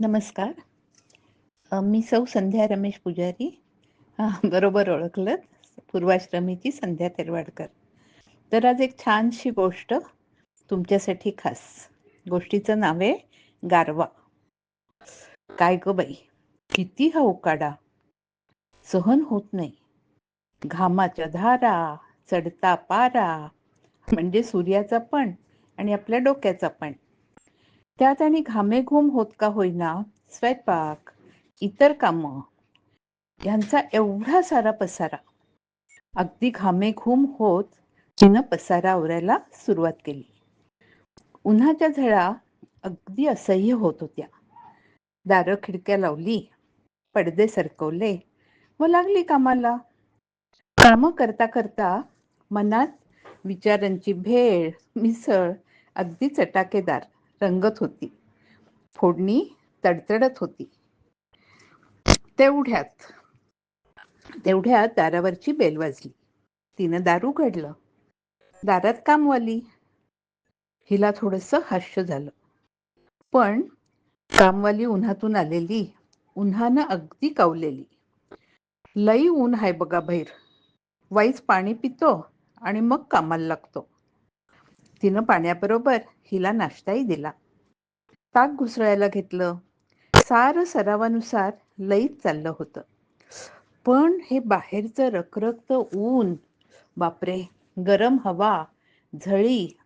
नमस्कार. मी सौ संध्या रमेश पुजारी. हां बरोबर ओळखलं पूर्वाश्रमीची संध्या तेरवाडकर. तर आज एक छानशी गोष्ट तुमच्यासाठी खास. गोष्टीचं नाव आहे गारवा. काय ग बाई? किती हा उकाडा. सहन होत नाही. घामाच्या धारा चढता पारा म्हणजे सूर्याचा पण आणि आपल्या डोक्याचा पण. त्यात आणि घामेघूम होत का होईना स्वयंपाक इतर कामं ह्यांचा एवढा सारा पसारा. अगदी घामेघूम होत तिनं पसारा आवरायला सुरुवात केली. उन्हाच्या झळा अगदी असह्य होत होत्या. दारं खिडक्या लावली पडदे सरकवले व लागली कामाला. कामं करता करता मनात विचारांची भेळ मिसळ अगदी चटाकेदार रंगत होती. फोडणी तडतडत होती. तेवढ्यात तेवढ्यात दारावरची बेल वाजली. तिनं दारू घडलं. दारात कामवाली हिला थोडस हास्य झालं. पण कामवाली उन्हातून आलेली उन्हानं अगदी कावलेली. लई ऊन हाय बघा बहिर वाईच पाणी पितो आणि मग कामाला लागतो. तिनं पाण्याबरोबर हिला नाश्ताही दिला. ताक घुसळायला घेतलं. सारं सरावानुसार लईत चाललं होतं. पण हे बाहेरचं रखरखत ऊन बापरे गरम हवा झळी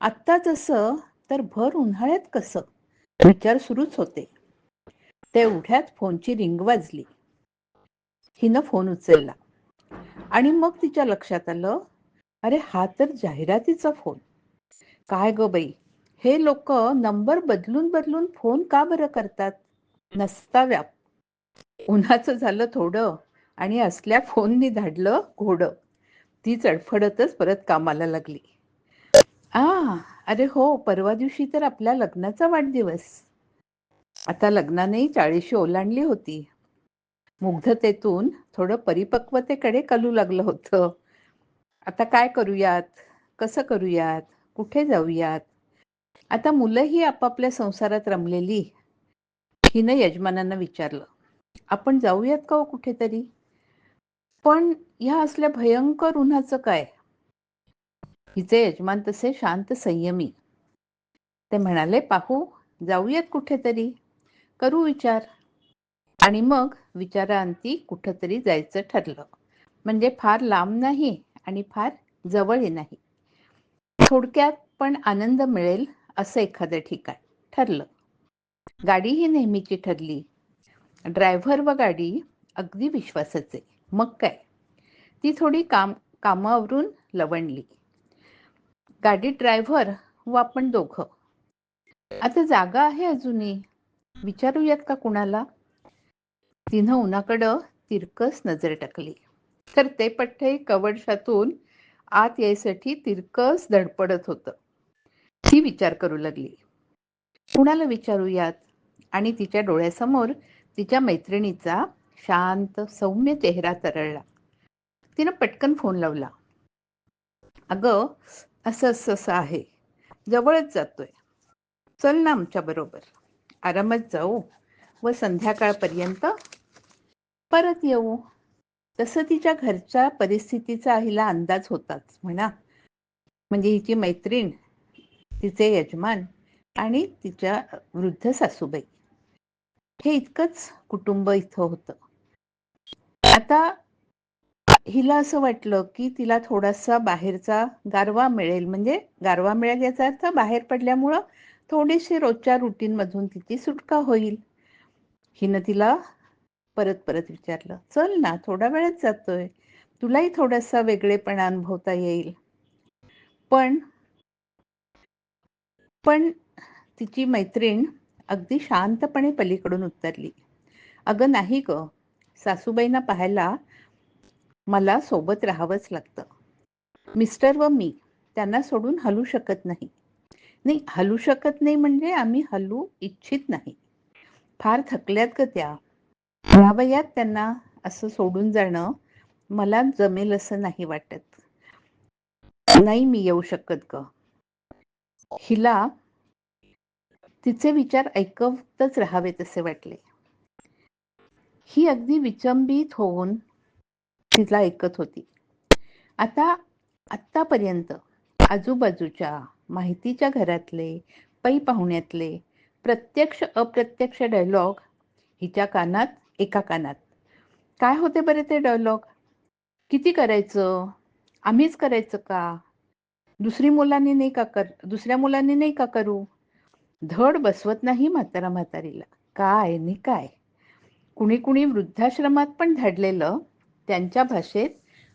आत्ता जसं तर भर उन्हाळ्यात कसं? विचार सुरूच होते. तेवढ्यात फोनची रिंग वाजली. हिनं फोन उचलला आणि मग तिच्या लक्षात आलं अरे हा तर जाहिरातीचा फोन. काय ग बाई? हे लोक नंबर बदलून बदलून फोन का बरं करतात? नसता व्याप उन्हाचं झालं थोडं आणि असल्या फोननी धाडलं घोडं. ती चडफडतच परत कामाला लागली. आ अरे हो परवा दिवशी तर आपल्या लग्नाचा वाढदिवस. आता लग्नानेही चाळीशी ओलांडली होती. मुग्धतेतून थोडं परिपक्वतेकडे कलू लागलं होतं. आता काय करूयात? कसं करूयात? कुठे जाऊयात? आता मुलंही आपापल्या संसारात रमलेली. हिनं यजमानांना विचारलं आपण जाऊयात का हो कुठेतरी? पण ह्या असल्या भयंकर उन्हाचं काय? हिचे यजमान तसे शांत संयमी. ते म्हणाले पाहू जाऊयात कुठेतरी. करू विचार. आणि मग विचारांती कुठंतरी जायचं ठरलं. म्हणजे फार लांब नाही आणि फार जवळही नाही. थोडक्यात पण आनंद मिळेल असं एखादं ठिकाण ठरलं. गाडी ही नेहमीची ठरली. ड्रायव्हर व गाडी अगदी विश्वासाचे. मग काय? ती थोडी काम कामावरून लवणली. गाडी ड्रायव्हर व आपण दोघं. आता जागा आहे अजूनही. विचारूयात का कुणाला? तिनं उन्हाकडं तिरकस नजर टाकली. तर ते पठ्ठे कवडशातून आत यायसाठी तिरकस धडपडत होतं. ती विचार करू लागली. कुणाला विचारूयात? आणि तिच्या डोळ्यासमोर तिच्या मैत्रिणीचा शांत सौम्य चेहरा तरळला. तिनं पटकन फोन लावला. अगं असं असं असं आहे. जवळच जातोय. चल ना आमच्या बरोबर. आरामात जाऊ व संध्याकाळपर्यंत परत येऊ. तसं तिच्या घरच्या परिस्थितीचा हिला अंदाज होताच म्हणा म्हणजे हिची मैत्रीण तिचे यजमान आणि तिच्या वृद्ध सासूबाई. हे इतकंच कुटुंब इथं होतं. आता हिला असं वाटलं की तिला थोडासा बाहेरचा गारवा मिळेल. म्हणजे गारवा मिळेल याचा अर्थ बाहेर पडल्यामुळं थोडीशी रोजच्या रुटीनमधून तिची सुटका होईल. हिनं तिला परत परत विचारलं चल ना थोडा वेळच जातोय. तुलाही थोडासा वेगळेपणा अनुभवता येईल. पण पण तिची मैत्रीण अगदी शांतपणे पलीकडून उत्तरली अगं नाही ग. सासूबाईंना पाहायला मला सोबत राहावंच लागतं. मिस्टर व मी त्यांना सोडून हलू शकत नाही. नाही हलू शकत नाही म्हणजे आम्ही हलू इच्छित नाही. फार थकल्यात ग त्या. वयात त्यांना असं सोडून जाणं मला जमेल असं नाही वाटत. नाही मी येऊ शकत ग. हिला तिचे विचार ऐकवतच राहावे तसे वाटले. ही अगदी विचंबित होऊन तिला ऐकत होती. आता आत्तापर्यंत आजूबाजूच्या माहितीच्या घरातले पै पाहुण्यातले प्रत्यक्ष अप्रत्यक्ष डायलॉग हिच्या कानात एका कानात. काय होते बरे ते डायलॉग किती करायचं? आम्हीच करायचं का? दुसरी मुलांनी नाही का कर दुसऱ्या मुलांनी नाही का करू? धड बसवत नाही म्हातारा म्हातारीला. काय नि काय? कुणी कुणी वृद्धाश्रमात पण धाडलेलं त्यांच्या भाषेत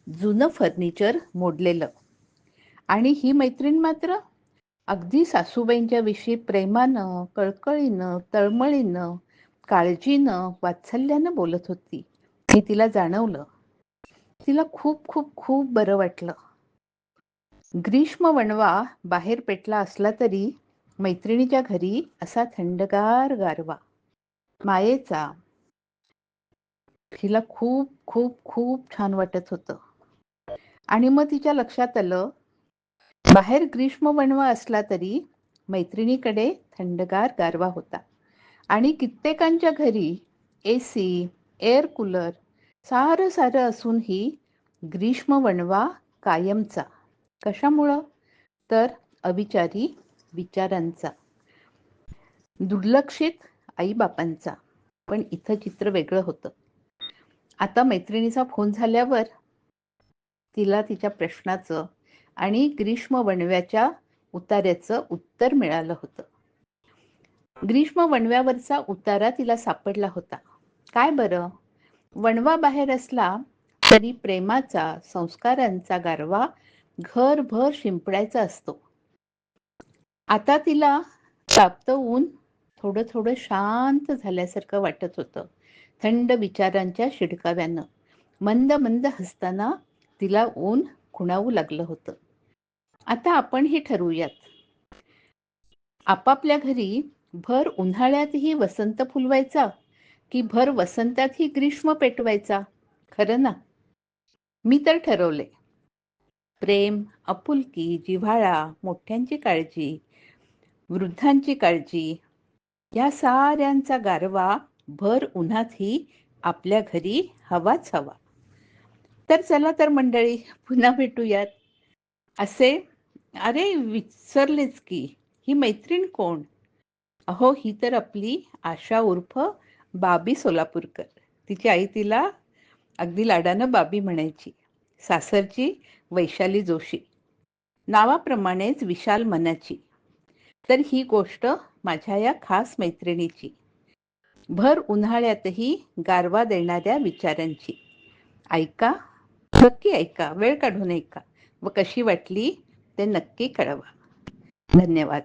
जुनं फर्निचर मोडलेलं. आणि ही मैत्रीण मात्र अगदी सासूबाईंच्या विषयी प्रेमानं कळकळीनं तळमळीनं काळजीनं वात्सल्यानं बोलत होती. हे तिला जाणवलं. तिला खूप खूप खूप बरं वाटलं. ग्रीष्म वणवा बाहेर पेटला असला तरी मैत्रिणीच्या घरी असा थंडगार गारवा. मायेचा. तिला खूप खूप खूप छान वाटत होतं. आणि मग तिच्या लक्षात आलं बाहेर ग्रीष्म वणवा असला तरी मैत्रिणीकडे थंडगार गारवा होता. आणि कित्येकांच्या घरी ए सी एअर कूलर सारं सारं असूनही ग्रीष्म वणवा कायमचा. कशामुळं? तर अविचारी विचारांचा. दुर्लक्षित आईबापांचा. पण इथं चित्र वेगळं होतं. आता मैत्रिणीचा फोन झाल्यावर तिला तिच्या प्रश्नाचं आणि ग्रीष्म वणव्याच्या उतार्याचं उत्तर मिळालं होतं. ग्रीष्म वणव्यावरचा उतारा तिला सापडला होता. काय बरं? वणवा बाहेर असला तरी प्रेमाचा संस्कारांचा गारवा घरभर शिंपडायचा असतो. आता तिला तापत ऊन थोडं थोडं शांत झाल्यासारखं वाटत होतं. थंड विचारांच्या शिडकाव्यानं मंद मंद हसताना तिला ऊन खुणावू लागलं होतं. आता आपण हे ठरवूयात. आपापल्या घरी भर उन्हाळ्यातही वसंत फुलवायचा की भर वसंतातही ग्रीष्म पेटवायचा? खरं ना? मी तर ठरवले. प्रेम आपुलकी जिव्हाळा मोठ्यांची काळजी वृद्धांची काळजी या साऱ्यांचा गारवा भर उन्हातही आपल्या घरी हवाच हवा. तर चला तर मंडळी पुन्हा भेटूयात. असे अरे विसरलेच की ही मैत्रीण कोण? अहो ही तर आपली आशा उर्फ बाबी सोलापूरकर. तिची आई तिला अगदी लाडानं बाबी म्हणायची. सासरची वैशाली जोशी. नावाप्रमाणेच विशाल मनाची. तर ही गोष्ट माझ्या या खास मैत्रिणीची. भर उन्हाळ्यातही गारवा देणाऱ्या विचारांची. ऐका नक्की ऐका वेळ काढून ऐका. व कशी वाटली ते नक्की कळवा. धन्यवाद.